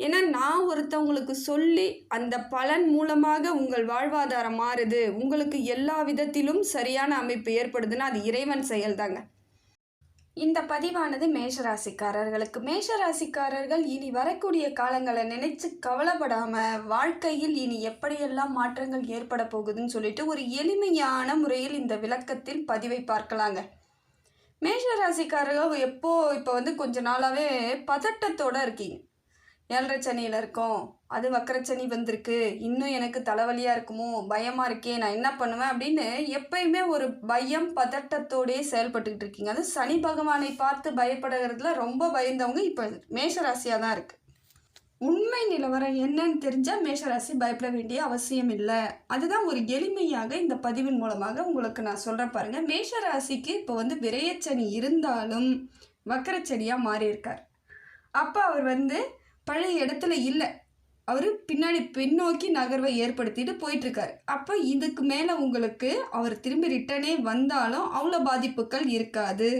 ஏன்னா நான் ஒருத்தவங்களுக்கு சொல்லி அந்த பலன் மூலமாக உங்கள் வாழ்வாதாரம் மாறுது. உங்களுக்கு எல்லா விதத்திலும் சரியான அமைப்பு ஏற்படுதுன்னா அது இறைவன் செயல்தாங்க. இந்த பதிவானது மேஷராசிக்காரர்களுக்கு. மேஷராசிக்காரர்கள் இனி வரக்கூடிய காலங்களை நினைச்சு கவலைப்படாம வாழ்க்கையில் இனி எப்படியெல்லாம் மாற்றங்கள் ஏற்பட போகுதுன்னு சொல்லிட்டு ஒரு எளிமையான முறையில் இந்த விளக்கத்தில் பதிவை பார்க்கலாங்க. மேஷராசிக்காரர்கள் எப்போ இப்போ வந்து கொஞ்ச நாளாகவே பதட்டத்தோட இருக்கீங்க. ஏழரை சனியில் இருக்கோம். அது வக்கரச்சனி வந்திருக்கு. இன்னும் எனக்கு தலைவலியாக இருக்குமோ? பயமாக இருக்கே நான் என்ன பண்ணுவேன் அப்படின்னு எப்பயுமே ஒரு பயம் பதட்டத்தோடயே செயல்பட்டுக்கிட்டு இருக்கீங்க. அது சனி பகவானை பார்த்து பயப்படுகிறதுல ரொம்ப பயந்தவங்க இப்போ மேஷராசியாக தான் இருக்குது உண்மை நிலவரம் என்னன்னு தெரிஞ்சால் மேஷராசி பயப்பட வேண்டிய அவசியம் இல்லை. அதுதான் ஒரு எளிமையாக இந்த பதிவின் மூலமாக உங்களுக்கு நான் சொல்கிறேன் பாருங்கள் மேஷராசிக்கு இப்போ வந்து விரயச்சனி இருந்தாலும் வக்கரச்சனியாக மாறியிருக்கார். அப்போ அவர் வந்து பழைய இடத்துல இல்லை. அவர் பின்னாடி பின்னோக்கி நகர்வை ஏற்படுத்திட்டு போயிட்டுருக்காரு. அப்போ இதுக்கு மேலே உங்களுக்கு அவர் திரும்பி ரிட்டனே வந்தாலும் அவ்வளோ பாதிப்புகள் இருக்காது.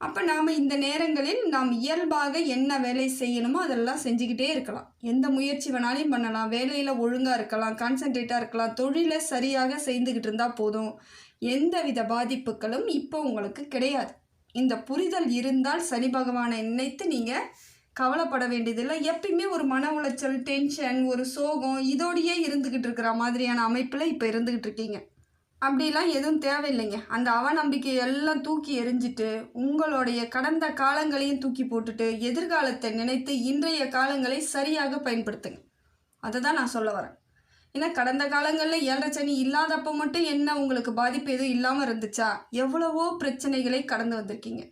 அப்போ நாம் இந்த நேரங்களில் நாம் இயல்பாக என்ன வேலை செய்யணுமோ அதெல்லாம் செஞ்சுக்கிட்டே இருக்கலாம். எந்த முயற்சி வேணாலும் பண்ணலாம். வேலையில் ஒழுங்காக இருக்கலாம். கான்சன்ட்ரேட்டாக இருக்கலாம். தொழிலை சரியாக செய்துக்கிட்டு இருந்தால் போதும். எந்த வித பாதிப்புகளும் இப்போ உங்களுக்கு கிடையாது. இந்த புரிதல் இருந்தால் சனி பகவானை நினைத்து நீங்கள் கவலைப்பட வேண்டியதில்லை. எப்பயுமே ஒரு மன உளைச்சல் டென்ஷன் ஒரு சோகம் இதோடையே இருந்துக்கிட்டு இருக்கிற மாதிரியான அமைப்பில் இப்போ இருந்துக்கிட்டு இருக்கீங்க. அப்படிலாம் எதுவும் தேவையில்லைங்க. அந்த அவநம்பிக்கை எல்லாம் தூக்கி எரிஞ்சிட்டு உங்களுடைய கடந்த காலங்களையும் தூக்கி போட்டுட்டு எதிர்காலத்தை நினைத்து இன்றைய காலங்களை சரியாக பயன்படுத்துங்க. அதை தான் நான் சொல்ல வரேன். ஏன்னா கடந்த காலங்களில் ஏழரை சனி இல்லாதப்போ மட்டும் என்ன உங்களுக்கு பாதிப்பு எதுவும் இல்லாமல் இருந்துச்சா? எவ்வளவோ பிரச்சனைகளை கடந்து வந்திருக்கீங்க.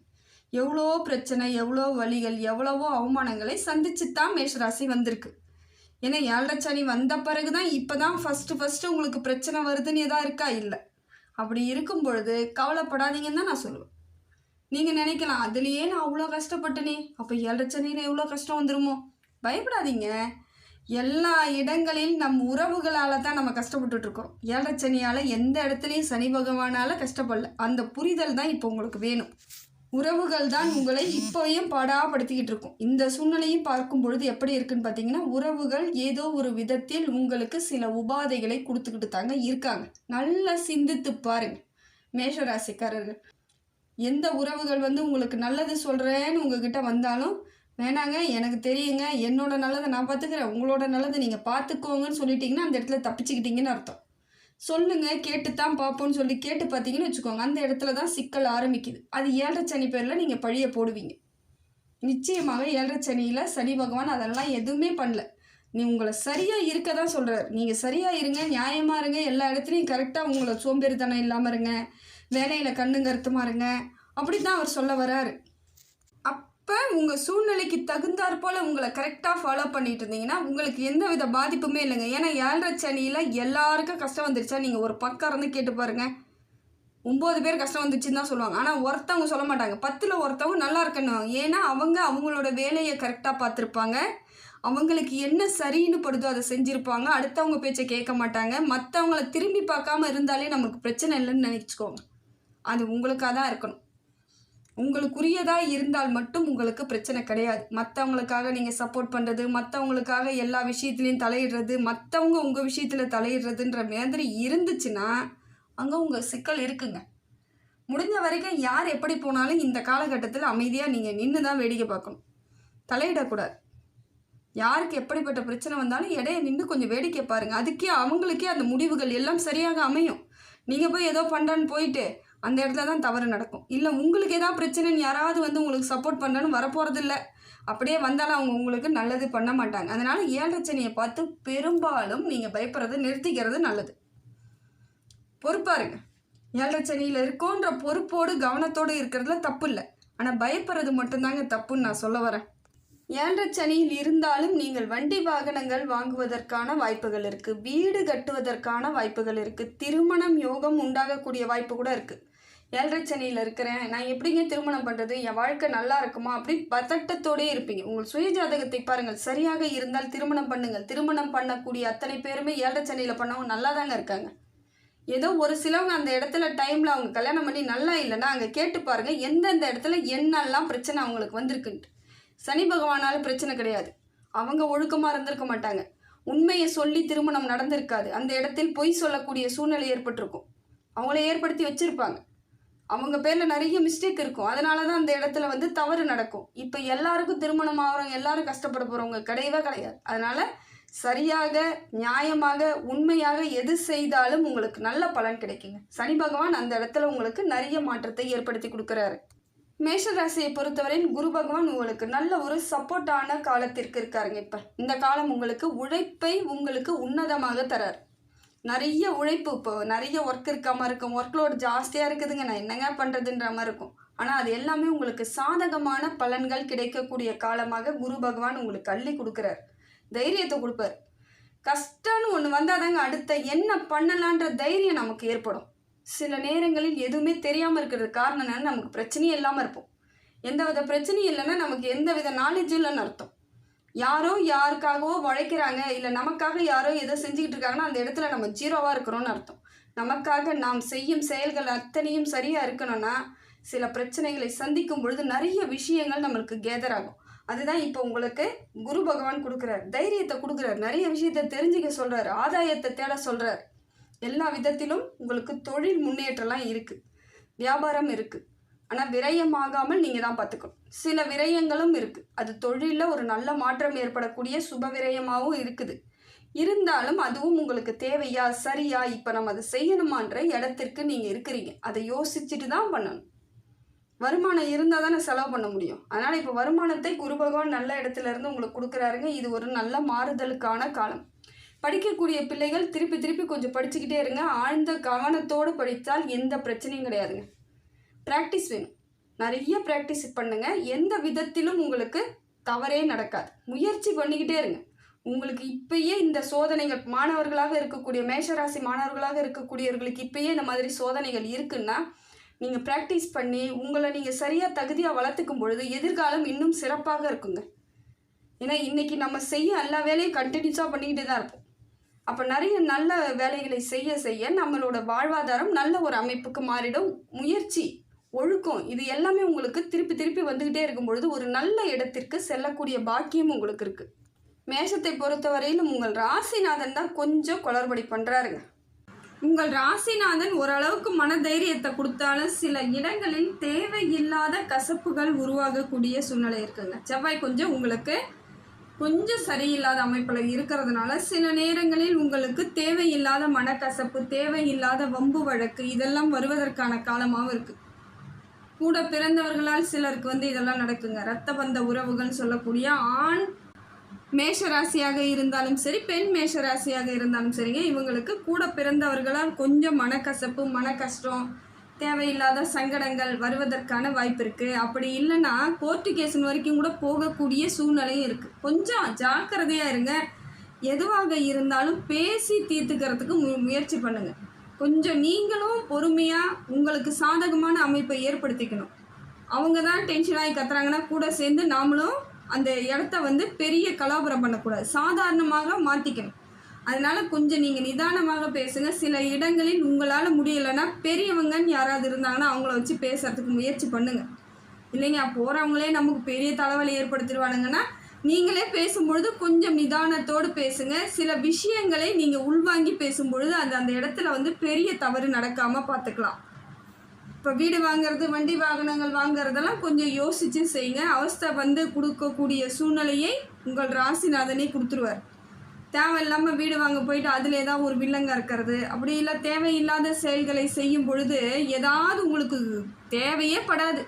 எவ்வளோ பிரச்சனை எவ்வளோ வழிகள் எவ்வளவோ அவமானங்களை சந்திச்சு தான் மேஷராசி வந்திருக்கு. ஏன்னா ஏழரை சனி வந்த பிறகு தான் இப்போ தான் ஃபஸ்ட்டு ஃபஸ்ட்டு உங்களுக்கு பிரச்சனை வருதுன்னு எதா இருக்கா? இல்லை. அப்படி இருக்கும் பொழுது கவலைப்படாதீங்கன்னு தான் நான் சொல்லுவேன். நீங்கள் நினைக்கலாம் அதுலேயே நான் அவ்வளோ கஷ்டப்பட்டனே அப்போ ஏழரை சனியில் எவ்வளோ கஷ்டம் வந்துருமோ? பயப்படாதீங்க. எல்லா இடங்களில் நம் உறவுகளால் தான் நம்ம கஷ்டப்பட்டுட்ருக்கோம் ஏழரை சனியால் எந்த இடத்துலையும் சனி பகவானால் கஷ்டப்படல. அந்த புரிதல் தான் இப்போ உங்களுக்கு வேணும். உறவுகள் தான் உங்களை இப்போயும் பாடாப்படுத்திக்கிட்டு இருக்கும் இந்த சூழ்நிலையும் பார்க்கும் பொழுது எப்படி இருக்குன்னு பார்த்தீங்கன்னா உறவுகள் ஏதோ ஒரு விதத்தில் உங்களுக்கு சில உபாதைகளை கொடுத்துக்கிட்டு தாங்க இருக்காங்க. நல்லா சிந்தித்து பாருங்க மேஷராசிக்காரர்கள். எந்த உறவுகள் வந்து உங்களுக்கு நல்லது சொல்கிறேன்னு உங்ககிட்ட வந்தாலும் வேணாங்க எனக்கு தெரியுங்க என்னோட நல்லதை நான் பார்த்துக்கிறேன் உங்களோட நல்லதை நீங்கள் பார்த்துக்கோங்கன்னு சொல்லிட்டீங்கன்னா அந்த இடத்துல தப்பிச்சுக்கிட்டீங்கன்னு அர்த்தம். சொல்லுங்க கேட்டுத்தான் பார்ப்போம்னு சொல்லி கேட்டு பார்த்தீங்கன்னு வச்சுக்கோங்க அந்த இடத்துல தான் சிக்கல் ஆரம்பிக்குது. அது ஏழரை சனி பேரில் நீங்கள் பழியை போடுவீங்க. நிச்சயமாக ஏழரை சனியில் சனி பகவான் அதெல்லாம் எதுவுமே பண்ணல. நீ உங்களை சரியாக இருக்க தான் சொல்கிறார் நீங்கள் சரியாக இருங்க நியாயமாக இருங்க எல்லா இடத்துலையும் கரெக்டாக உங்களை சோம்பேறித்தனம் இல்லாமல் இருங்க வேலையில் கண்ணுங்கருத்துமா இருங்க அப்படி தான் அவர் சொல்ல வராரு. அப்போ உங்கள் சூழ்நிலைக்கு தகுந்தாற் போல் உங்களை கரெக்டாக ஃபாலோ பண்ணிட்டு இருந்தீங்கன்னா உங்களுக்கு எந்த வித பாதிப்புமே இல்லைங்க. ஏன்னா ஏழரை சனியில் எல்லாருக்கும் கஷ்டம் வந்துருச்சா? நீங்கள் ஒரு பக்கம் இருந்து கேட்டு பாருங்கள் ஒம்பது பேர் கஷ்டம் வந்துச்சுன்னு தான் சொல்லுவாங்க. ஆனால் ஒருத்தவங்க சொல்ல மாட்டாங்க. பத்தில் ஒருத்தவங்க நல்லா இருக்கணும் ஏன்னா அவங்க அவங்களோட வேலையை கரெக்டாக பார்த்துருப்பாங்க. அவங்களுக்கு என்ன சரின்னு படுதோ அதை செஞ்சுருப்பாங்க. அடுத்தவங்க பேச்சை கேட்க மாட்டாங்க. மற்றவங்கள திரும்பி பார்க்காம இருந்தாலே நமக்கு பிரச்சனை இல்லைன்னு நினச்சிக்கோங்க. அது உங்களுக்காக தான் இருக்கணும். உங்களுக்குரியதாக இருந்தால் மட்டும் உங்களுக்கு பிரச்சனை கிடையாது. மற்றவங்களுக்காக நீங்கள் சப்போர்ட் பண்ணுறது மற்றவங்களுக்காக எல்லா விஷயத்துலையும் தலையிடுறது மற்றவங்க உங்கள் விஷயத்தில் தலையிடுறதுன்ற மாதிரி இருந்துச்சுன்னா அங்கே உங்கள் சிக்கல் இருக்குங்க. முடிஞ்ச வரைக்கும் யார் எப்படி போனாலும் இந்த காலகட்டத்தில் அமைதியாக நீங்கள் நின்று தான் வேடிக்கை பார்க்கணும். தலையிடக்கூடாது. யாருக்கு எப்படிப்பட்ட பிரச்சனை வந்தாலும் இடையே நின்று கொஞ்சம் வேடிக்கை பாருங்கள் அதுக்கே அவங்களுக்கே அந்த முடிவுகள் எல்லாம் சரியாக அமையும். நீங்கள் போய் ஏதோ பண்ணுறான்னு போயிட்டு அந்த இடத்துல தான் தவறு நடக்கும். இல்லை உங்களுக்கு ஏதாவது பிரச்சனைன்னு யாராவது வந்து உங்களுக்கு சப்போர்ட் பண்ணுறன்னு வரப்போகிறதில்ல அப்படியே வந்தாலும் அவங்க உங்களுக்கு நல்லது பண்ண மாட்டாங்க. அதனால் ஏழரச்சனையை பார்த்து பெரும்பாலும் நீங்கள் பயப்படுறதை நிறுத்திக்கிறது நல்லது. பொறுப்பாருங்க ஏழரச்சனையில் இருக்கோன்ற பொறுப்போடு கவனத்தோடு இருக்கிறதுல தப்பு இல்லை. ஆனால் பயப்படுறது மட்டும்தாங்க தப்புன்னு நான் சொல்ல வரேன். ஏழரை சனியில் இருந்தாலும் நீங்கள் வண்டி வாகனங்கள் வாங்குவதற்கான வாய்ப்புகள் இருக்குது வீடு கட்டுவதற்கான வாய்ப்புகள் இருக்குது திருமணம் யோகம் உண்டாகக்கூடிய வாய்ப்பு கூட இருக்குது ஏழரை சனியில் இருக்கிறேன். நான் எப்படிங்க திருமணம் பண்ணுறது என் வாழ்க்கை நல்லா இருக்குமா? அப்படின்னு பதட்டத்தோடே இருப்பீங்க. உங்கள் சுய ஜாதகத்தை பாருங்கள். சரியாக இருந்தால் திருமணம் பண்ணுங்கள். திருமணம் பண்ணக்கூடிய அத்தனை பேருமே ஏழரை சனியில் பண்ணவங்க நல்லா தாங்க இருக்காங்க. ஏதோ ஒரு சிலவங்க அந்த இடத்துல டைமில் அவங்க கல்யாணம் பண்ணி நல்லா இல்லைன்னா அங்கே கேட்டு பாருங்கள் எந்தெந்த இடத்துல என்னெல்லாம் பிரச்சனை அவங்களுக்கு வந்திருக்குன்ட்டு. சனி பகவானால பிரச்சனை கிடையாது. அவங்க ஒழுக்கமாக இருந்திருக்க மாட்டாங்க. உண்மையை சொல்லி திருமணம் நடந்திருக்காது. அந்த இடத்தில் பொய் சொல்லக்கூடிய சூழ்நிலை ஏற்பட்டிருக்கும். அவங்கள ஏற்படுத்தி வச்சுருப்பாங்க. அவங்க பேரில் நிறைய மிஸ்டேக் இருக்கும். அதனால தான் அந்த இடத்துல வந்து தவறு நடக்கும். இப்போ எல்லாருக்கும் திருமணம் ஆகிறவங்க எல்லாரும் கஷ்டப்பட போகிறவங்க கிடையவே கிடையாது. அதனால் சரியாக நியாயமாக உண்மையாக எது செய்தாலும் உங்களுக்கு நல்ல பலன் கிடைக்குங்க. சனி பகவான் அந்த இடத்துல உங்களுக்கு நிறைய மாற்றத்தை ஏற்படுத்தி கொடுக்குறாரு. மேஷ ராசியை பொறுத்தவரையில் குரு பகவான் உங்களுக்கு நல்ல ஒரு சப்போர்ட்டான காலத்திற்கு இருக்காருங்க இப்போ. இந்த காலம் உங்களுக்கு உழைப்பை உங்களுக்கு உன்னதமாக தரார். நிறைய உழைப்பு இப்போ நிறைய ஒர்க் இருக்காமல் இருக்கும். ஒர்க் லோட் ஜாஸ்தியாக இருக்குதுங்க. நான் என்னங்க பண்ணுறதுன்ற மாதிரி இருக்கும். ஆனால் அது எல்லாமே உங்களுக்கு சாதகமான பலன்கள் கிடைக்கக்கூடிய காலமாக குரு பகவான் உங்களுக்கு அள்ளி கொடுக்குறார். தைரியத்தை கொடுப்பார். கஷ்டம்னு ஒன்று வந்தால் தாங்க அடுத்த என்ன பண்ணலான்ற தைரியம் நமக்கு ஏற்படும். சில நேரங்களில் எதுவுமே தெரியாமல் இருக்கிறது காரணம் என்னன்னா நமக்கு பிரச்சனையே இல்லாமல் இருப்போம். எந்த வித பிரச்சனையும் இல்லைன்னா நமக்கு எந்த வித நாலேஜும் இல்லைன்னு அர்த்தம். யாரோ யாருக்காகவோ உழைக்கிறாங்க இல்லை நமக்காக யாரோ எதோ செஞ்சுக்கிட்டு இருக்காங்கன்னா அந்த இடத்துல நம்ம ஜீரோவாக இருக்கிறோம்னு அர்த்தம். நமக்காக நாம் செய்யும் செயல்கள் அத்தனையும் சரியாக இருக்கணும்னா சில பிரச்சனைகளை சந்திக்கும் பொழுது நிறைய விஷயங்கள் நம்மளுக்கு கேதர் ஆகும். அதுதான் இப்போ உங்களுக்கு குரு பகவான் கொடுக்குறார். தைரியத்தை கொடுக்குறார். நிறைய விஷயத்தை தெரிஞ்சுக்க சொல்கிறார் ஆதாயத்தை தேட சொல்கிறார் எல்லா விதத்திலும் உங்களுக்கு தொழில் முன்னேற்றம்லாம் இருக்குது வியாபாரம் இருக்குது ஆனால் விரயமாகாமல் நீங்கள் தான் பார்த்துக்கணும். சில விரயங்களும் இருக்குது அது தொழிலில் ஒரு நல்ல மாற்றம் ஏற்படக்கூடிய சுப விரயமாகவும் இருக்குது. இருந்தாலும் அதுவும் உங்களுக்கு தேவையா சரியா இப்போ நம்ம அதை செய்யணுமான்ற இடத்திற்கு நீங்கள் இருக்கிறீங்க. அதை யோசிச்சுட்டு தான் பண்ணணும். வருமானம் இருந்தால் தானே செலவு பண்ண முடியும். அதனால் இப்போ வருமானத்தை குரு பகவான் நல்ல இடத்துல இருந்து உங்களுக்கு கொடுக்குறாருங்க. இது ஒரு நல்ல மாறுதலுக்கான காலம். படிக்கக்கூடிய பிள்ளைகள் திருப்பி திருப்பி கொஞ்சம் படிச்சுக்கிட்டே இருங்க. ஆழ்ந்த கவனத்தோடு படித்தால் எந்த பிரச்சனையும் கிடையாதுங்க. ப்ராக்டிஸ் வேணும். நிறைய ப்ராக்டிஸ் பண்ணுங்க. எந்த விதத்திலும் உங்களுக்கு தவறே நடக்காது. முயற்சி பண்ணிக்கிட்டே இருங்க. உங்களுக்கு இப்பயே இந்த சோதனைகள் மாணவர்களாக இருக்கக்கூடிய மேஷராசி மாணவர்களாக இருக்கக்கூடியவர்களுக்கு இப்பயே இந்த மாதிரி சோதனைகள் இருக்குன்னா நீங்கள் ப்ராக்டிஸ் பண்ணி உங்களை நீங்கள் சரியாக தகுதியாக வளர்த்துக்கும் பொழுது எதிர்காலம் இன்னும் சிறப்பாக இருக்குங்க. ஏன்னா இன்றைக்கி நம்ம செய்ய எல்லா வேலையும் கண்டினியூஸாக பண்ணிக்கிட்டே தான் இருப்போம். அப்போ நிறைய நல்ல வேலைகளை செய்ய செய்ய நம்மளோட வாழ்வாதாரம் நல்ல ஒரு அமைப்புக்கு மாறிடும். முயற்சி ஒழுக்கம் இது எல்லாமே உங்களுக்கு திருப்பி திருப்பி வந்துக்கிட்டே இருக்கும் பொழுது ஒரு நல்ல இடத்திற்கு செல்லக்கூடிய பாக்கியம் உங்களுக்கு இருக்குது மேஷத்தை பொறுத்தவரையிலும் உங்கள் ராசிநாதன் தான் கொஞ்சம் குளறுபடி பண்ணுறாருங்க உங்கள் ராசிநாதன் ஓரளவுக்கு மனதைரியத்தை கொடுத்தாலும் சில இடங்களில் தேவையில்லாத கசப்புகள் உருவாகக்கூடிய சூழ்நிலை இருக்குங்க. செவ்வாய் கொஞ்சம் உங்களுக்கு கொஞ்சம் சரியில்லாத அமைப்பில் இருக்கிறதுனால சில நேரங்களில் உங்களுக்கு தேவையில்லாத மனக்கசப்பு தேவையில்லாத வம்பு வழக்கு இதெல்லாம் வருவதற்கான காலமாகவும் இருக்குது கூட பிறந்தவர்களால் சிலருக்கு வந்து இதெல்லாம் நடக்குங்க. ரத்த பந்த உறவுகள்னு சொல்லக்கூடிய ஆண் மேஷராசியாக இருந்தாலும் சரி பெண் மேஷராசியாக இருந்தாலும் சரிங்க. இவங்களுக்கு கூட பிறந்தவர்களால் கொஞ்சம் மனக்கசப்பு மன கஷ்டம் தேவையில்லாத சங்கடங்கள் வருவதற்கான வாய்ப்பு இருக்குது அப்படி இல்லைன்னா கோர்ட்டிகேஷன் வரைக்கும் கூட போகக்கூடிய சூழ்நிலையும் இருக்குது கொஞ்சம் ஜாக்கிரதையாக இருங்க. எதுவாக இருந்தாலும் பேசி தீர்த்துக்கிறதுக்கு மு முயற்சி பண்ணுங்கள் கொஞ்சம் நீங்களும் பொறுமையாக உங்களுக்கு சாதகமான அமைப்பை ஏற்படுத்திக்கணும். அவங்க தான் டென்ஷன் ஆகி கத்துறாங்கன்னா கூட சேர்ந்து நாமளும் அந்த இடத்த வந்து பெரிய கலாபுரம் பண்ணக்கூடாது. சாதாரணமாக மாற்றிக்கணும் அதனால கொஞ்சம் நீங்கள் நிதானமாக பேசுங்க. சில இடங்களில் உங்களால் முடியலைன்னா பெரியவங்கன்னு யாராவது இருந்தாங்கன்னா அவங்கள வச்சு பேசுறதுக்கு முயற்சி பண்ணுங்க. இல்லைங்க போகிறவங்களே நமக்கு பெரிய தலைவலி ஏற்படுத்திடுவானுங்கன்னா நீங்களே பேசும்பொழுது கொஞ்சம் நிதானத்தோடு பேசுங்க. சில விஷயங்களை நீங்கள் உள்வாங்கி பேசும்பொழுது அது அந்த இடத்துல வந்து பெரிய தவறு நடக்காமல் பார்த்துக்கலாம் இப்போ வீடு வாங்குறது வண்டி வாகனங்கள் வாங்குறதெல்லாம் கொஞ்சம் யோசித்து செய்யுங்க. அவஸ்தை வந்து கொடுக்கக்கூடிய சூழ்நிலையை உங்கள் ராசிநாதனை கொடுத்துருவார். தேவையில்லாமல் வீடு வாங்க போயிட்டு அதில் ஏதாவது ஒரு வில்லங்க இருக்கிறது அப்படி இல்லை தேவையில்லாத செயல்களை செய்யும் பொழுது ஏதாவது உங்களுக்கு தேவையே படாது.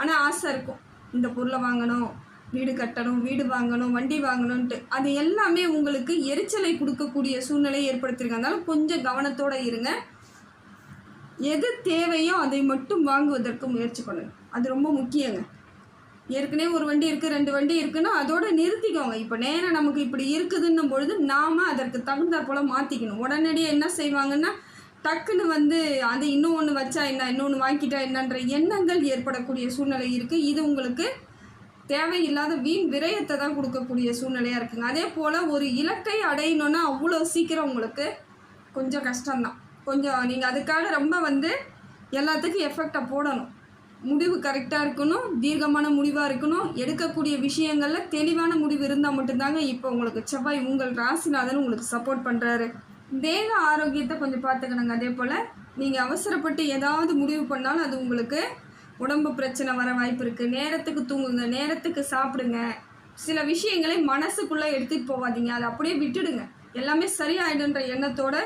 ஆனால் ஆசை இருக்கும். இந்த பொருளை வாங்கணும் வீடு கட்டணும் வீடு வாங்கணும் வண்டி வாங்கணும்ன்ட்டு. அது எல்லாமே உங்களுக்கு எரிச்சலை கொடுக்கக்கூடிய சூழ்நிலையை ஏற்படுத்தியிருக்காங்க அதனால் கொஞ்சம் கவனத்தோடு இருங்க. எது தேவையோ அதை மட்டும் வாங்குவதற்கு முயற்சி பண்ணுங்க. அது ரொம்ப முக்கியங்க. ஏற்கனவே ஒரு வண்டி இருக்குது ரெண்டு வண்டி இருக்குன்னா அதோட நிறுத்திக்கோங்க. இப்போ நேராக நமக்கு இப்படி இருக்குதுன்னும் பொழுது நாம் அதற்கு தகுந்தாற் போல் மாற்றிக்கணும் உடனடியாக என்ன செய்வாங்கன்னா டக்குன்னு வந்து அது இன்னும் ஒன்று வச்சா என்ன இன்னொன்று வாங்கிட்டா என்னன்ற எண்ணங்கள் ஏற்படக்கூடிய சூழ்நிலை இருக்குது இது உங்களுக்கு தேவையில்லாத வீண் விரயத்தை தான் கொடுக்கக்கூடிய சூழ்நிலையாக இருக்குங்க. அதே போல் ஒரு இலக்கை அடையணுன்னா அவ்வளோ சீக்கிரம் உங்களுக்கு கொஞ்சம் கஷ்டம்தான். கொஞ்சம் நீங்கள் அதுக்காக ரொம்ப வந்து எல்லாத்துக்கும் எஃபெக்டை போடணும். முடிவு கரெக்டாக இருக்கணும் தீர்க்கமான முடிவாக இருக்கணும். எடுக்கக்கூடிய விஷயங்களில் தெளிவான முடிவு இருந்தால் மட்டும்தாங்க இப்போ உங்களுக்கு செவ்வாய் உங்கள் ராசிநாதன் உங்களுக்கு சப்போர்ட் பண்ணுறாரு தேக ஆரோக்கியத்தை கொஞ்சம் பார்த்துக்கணுங்க. அதே போல் நீங்கள் அவசரப்பட்டு ஏதாவது முடிவு பண்ணாலும் அது உங்களுக்கு உடம்பு பிரச்சனை வர வாய்ப்பு இருக்குது நேரத்துக்கு தூங்குங்க நேரத்துக்கு சாப்பிடுங்க. சில விஷயங்களை மனசுக்குள்ளே எடுத்துகிட்டு போகாதீங்க. அதை அப்படியே விட்டுடுங்க. எல்லாமே சரியாயிடுன்ற எண்ணத்தோடு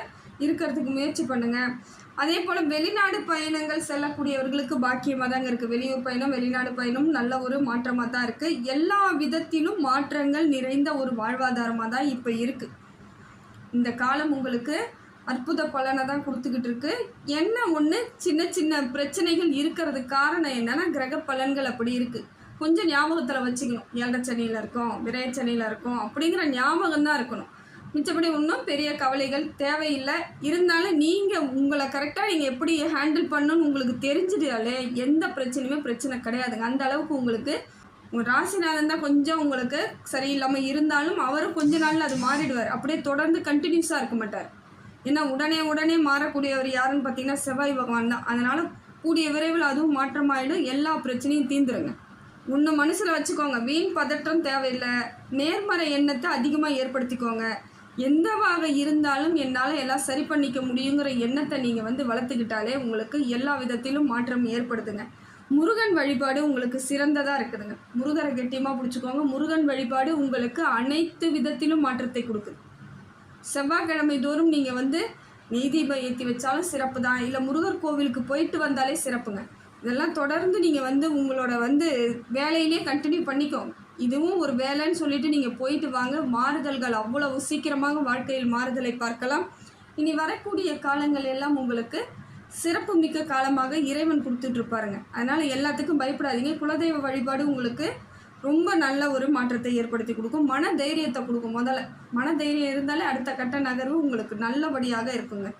இருக்கிறதுக்கு முயற்சி பண்ணுங்கள் அதே போல் வெளிநாடு பயணங்கள் செல்லக்கூடியவர்களுக்கு பாக்கியமாக தாங்க இருக்குது வெளியூர் பயணம் வெளிநாடு பயணம் நல்ல ஒரு மாற்றமாக தான் இருக்குது எல்லா விதத்திலும் மாற்றங்கள் நிறைந்த ஒரு வாழ்வாதாரமாக தான் இப்போ இருக்குது இந்த காலம் உங்களுக்கு அற்புத பலனை தான் கொடுத்துக்கிட்டு இருக்கு. என்ன ஒன்று சின்ன சின்ன பிரச்சனைகள் இருக்கிறதுக்கு காரணம் என்னன்னா கிரக பலன்கள் அப்படி இருக்குது கொஞ்சம் ஞாபகத்தில் வச்சுக்கணும். ஏழச்சனியில் இருக்கோம் விரைச்சனியில் இருக்கோம் அப்படிங்கிற ஞாபகம் தான் இருக்கணும். மிச்சப்படி ஒன்றும் பெரிய கவலைகள் தேவையில்லை. இருந்தாலும் நீங்கள் உங்களை கரெக்டாக நீங்கள் எப்படி ஹேண்டில் பண்ணணும்னு உங்களுக்கு தெரிஞ்சிட்டாலே எந்த பிரச்சனையுமே பிரச்சனை கிடையாதுங்க. அந்த அளவுக்கு உங்களுக்கு உங்கள் ராசிநாதன் தான் கொஞ்சம் உங்களுக்கு சரியில்லாமல் இருந்தாலும் அவரும் கொஞ்ச நாளில் அது மாறிடுவார். அப்படியே தொடர்ந்து கண்டினியூஸாக இருக்க மாட்டார். ஏன்னா உடனே உடனே மாறக்கூடியவர் யாருன்னு பார்த்தீங்கன்னா செவ்வாய் பகவான் தான். அதனால் கூடிய விரைவில் அதுவும் மாற்றமாயிடும். எல்லா பிரச்சனையும் தீந்துருங்க. ஒன்று மனசில் வச்சுக்கோங்க. வீண் பதற்றம் தேவையில்லை. நேர்மறை எண்ணத்தை அதிகமாக ஏற்படுத்திக்கோங்க. எந்தவாக இருந்தாலும் என்னால் எல்லாம் சரி பண்ணிக்க முடியுங்கிற எண்ணத்தை நீங்கள் வந்து வளர்த்துக்கிட்டாலே உங்களுக்கு எல்லா விதத்திலும் மாற்றம் ஏற்படுத்துங்க முருகன் வழிபாடு உங்களுக்கு சிறந்ததாக இருக்குதுங்க. முருகரை கெட்டியமாக பிடிச்சிக்கோங்க. முருகன் வழிபாடு உங்களுக்கு அனைத்து விதத்திலும் மாற்றத்தை கொடுக்குது. செவ்வாய்க்கிழமை தோறும் நீங்கள் வந்து நெய் ஏற்றி வச்சாலும் சிறப்பு தான். இல்லை முருகர் கோவிலுக்கு போயிட்டு வந்தாலே சிறப்புங்க. இதெல்லாம் தொடர்ந்து நீங்கள் வந்து உங்களோட வந்து வேலையிலே கண்டினியூ பண்ணிக்கோங்க. இதுவும் ஒரு வேலைன்னு சொல்லிட்டு நீங்கள் போயிட்டு வாங்க. மாறுதல்கள் அவ்வளவு சீக்கிரமாக வாழ்க்கையில் மாறுதலை பார்க்கலாம். இனி வரக்கூடிய காலங்கள் எல்லாம் உங்களுக்கு சிறப்பு மிக்க காலமாக இறைவன் கொடுத்துட்ருப்பாருங்க அதனால் எல்லாத்துக்கும் பயப்படாதீங்க. குலதெய்வ வழிபாடு உங்களுக்கு ரொம்ப நல்ல ஒரு மாற்றத்தை ஏற்படுத்தி கொடுக்கும். மன தைரியத்தை கொடுக்கும். முதல்ல மன தைரியம் இருந்தாலே அடுத்த கட்ட நகர்வு உங்களுக்கு நல்லபடியாக இருக்குங்க.